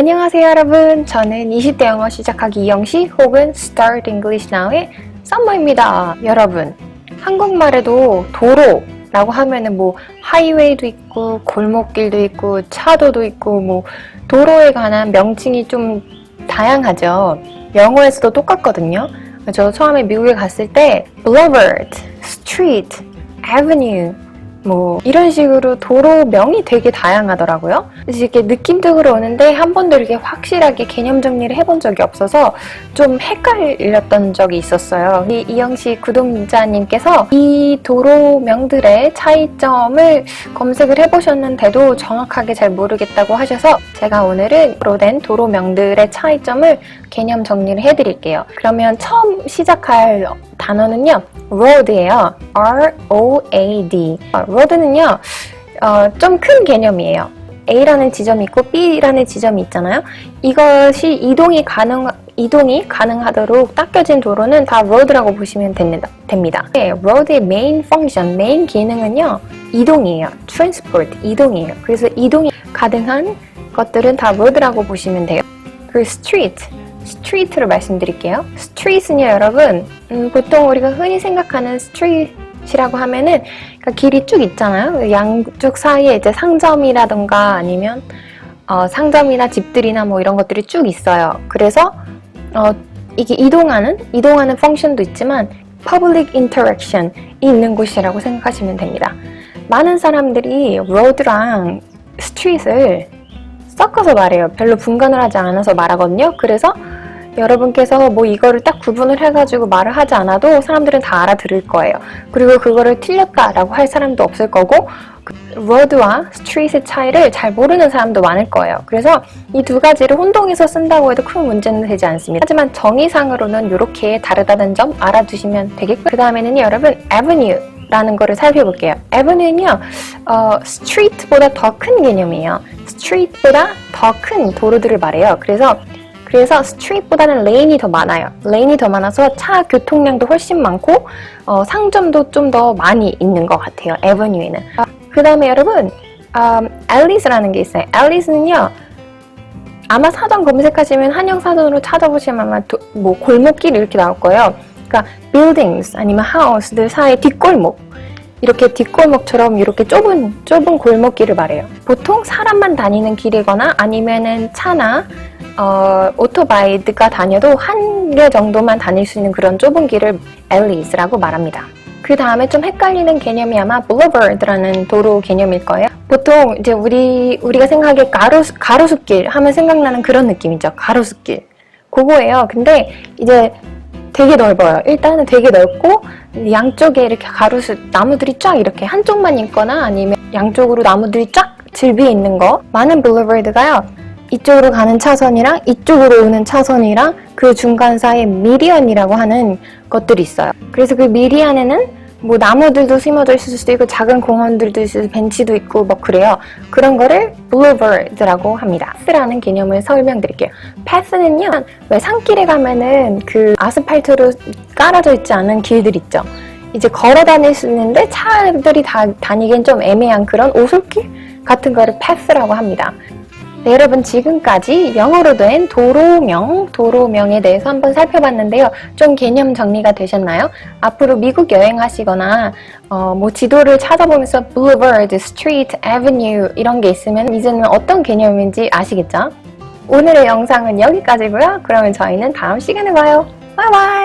안녕하세요 여러분. 저는 20대 영어 시작하기 이영시 혹은 Start English Now의 썸머입니다. 여러분 한국말에도 도로 라고 하면은 뭐 하이웨이도 있고 골목길도 있고 차도도 있고 뭐 도로에 관한 명칭이 좀 다양하죠. 영어에서도 똑같거든요. 저 처음에 미국에 갔을 때 boulevard, street, avenue 뭐 이런 식으로 도로명이 되게 다양하더라고요. 그래서 이렇게 느낌적으로 오는데 한 번도 이렇게 확실하게 개념 정리를 해본 적이 없어서 좀 헷갈렸던 적이 있었어요. 이 이영씨 구독자님께서 이 도로명들의 차이점을 검색을 해보셨는데도 정확하게 잘 모르겠다고 하셔서 제가 오늘은 로된 도로명들의 차이점을 개념 정리를 해드릴게요. 그러면 처음 시작할 단어는요, road예요. R-O-A-D. 어, road는요, 어, 좀 큰 개념이에요. A라는 지점이 있고 B라는 지점이 있잖아요. 이것이 이동이 가능 이동이 가능하도록 닦여진 도로는 다 road라고 보시면 됩니다. 됩니다. 네, road의 main function, main 기능은요, 이동이에요. transport, 이동이에요. 그래서 이동이 가능한 것들은 다 road라고 보시면 돼요. 그 street, street를 말씀드릴게요. street은요, 여러분, 음, 보통 우리가 흔히 생각하는 street 이라고 하면은 그러니까 길이 쭉 있잖아요. 그 양쪽 사이에 이제 상점이라던가 아니면 어, 상점이나 집들이나 뭐 이런 것들이 쭉 있어요. 그래서 어, 이게 이동하는 이동하는 펑션도 있지만 public interaction이 있는 곳이라고 생각하시면 됩니다. 많은 사람들이 road랑 street을 섞어서 말해요. 별로 분간을 하지 않아서 말하거든요. 그래서 여러분께서 뭐 이거를 딱 구분을 해가지고 말을 하지 않아도 사람들은 다 알아들을 거예요. 그리고 그거를 틀렸다라고 할 사람도 없을 거고 그 road와 street의 차이를 잘 모르는 사람도 많을 거예요. 그래서 이 두 가지를 혼동해서 쓴다고 해도 큰 문제는 되지 않습니다. 하지만 정의상으로는 이렇게 다르다는 점 알아두시면 되겠고요. 그 다음에는 여러분 avenue 라는 거를 살펴볼게요. avenue는요, 어, street보다 더 큰 개념이에요. street보다 더 큰 도로들을 말해요. 그래서 그래서 street보다는 lane이 더 많아요. lane이 더 많아서 차 교통량도 훨씬 많고 어, 상점도 좀 더 많이 있는 것 같아요. avenue는. 어, 그 다음에 여러분, 음, alleys라는 게 있어요. alleys는요, 아마 사전 검색하시면 한영 사전으로 찾아보시면 아마 도, 뭐 골목길 이렇게 나올 거예요. 그러니까 buildings 아니면 house들 사이 뒷골목 이렇게 뒷골목처럼 이렇게 좁은 좁은 골목길을 말해요. 보통 사람만 다니는 길이거나 아니면은 차나 어, 오토바이드가 다녀도 한 개 정도만 다닐 수 있는 그런 좁은 길을 alleys라고 말합니다. 그 다음에 좀 헷갈리는 개념이 아마 boulevard라는 도로 개념일 거예요. 보통 이제 우리 우리가 생각하기에 가로수, 가로수길 하면 생각나는 그런 느낌이죠. 가로수길. 그거예요. 근데 이제 되게 넓어요. 일단은 되게 넓고 양쪽에 이렇게 가로수 나무들이 쫙 이렇게 한쪽만 있거나 아니면 양쪽으로 나무들이 쫙 질비해 있는 거. 많은 블루버드가요. 이쪽으로 가는 차선이랑 이쪽으로 오는 차선이랑 그 중간 사이에 미디언이라고 하는 것들이 있어요. 그래서 그 미디안에는 뭐 나무들도 심어져 있을 수도 있고 작은 공원들도 있고 벤치도 있고 뭐 그래요. 그런 거를 boulevard라고 합니다. path라는 개념을 설명드릴게요. path는요. 왜 산길에 가면은 그 아스팔트로 깔아져 있지 않은 길들 있죠. 이제 걸어 다닐 수 있는데 차들이 다 다니기엔 좀 애매한 그런 오솔길 같은 거를 path라고 합니다. 네, 여러분 지금까지 영어로 된 도로명, 도로명에 대해서 한번 살펴봤는데요. 좀 개념 정리가 되셨나요? 앞으로 미국 여행하시거나 어, 뭐 지도를 찾아보면서 boulevard, street, avenue 이런 게 있으면 이제는 어떤 개념인지 아시겠죠? 오늘의 영상은 여기까지고요. 그러면 저희는 다음 시간에 봐요. 바이바이!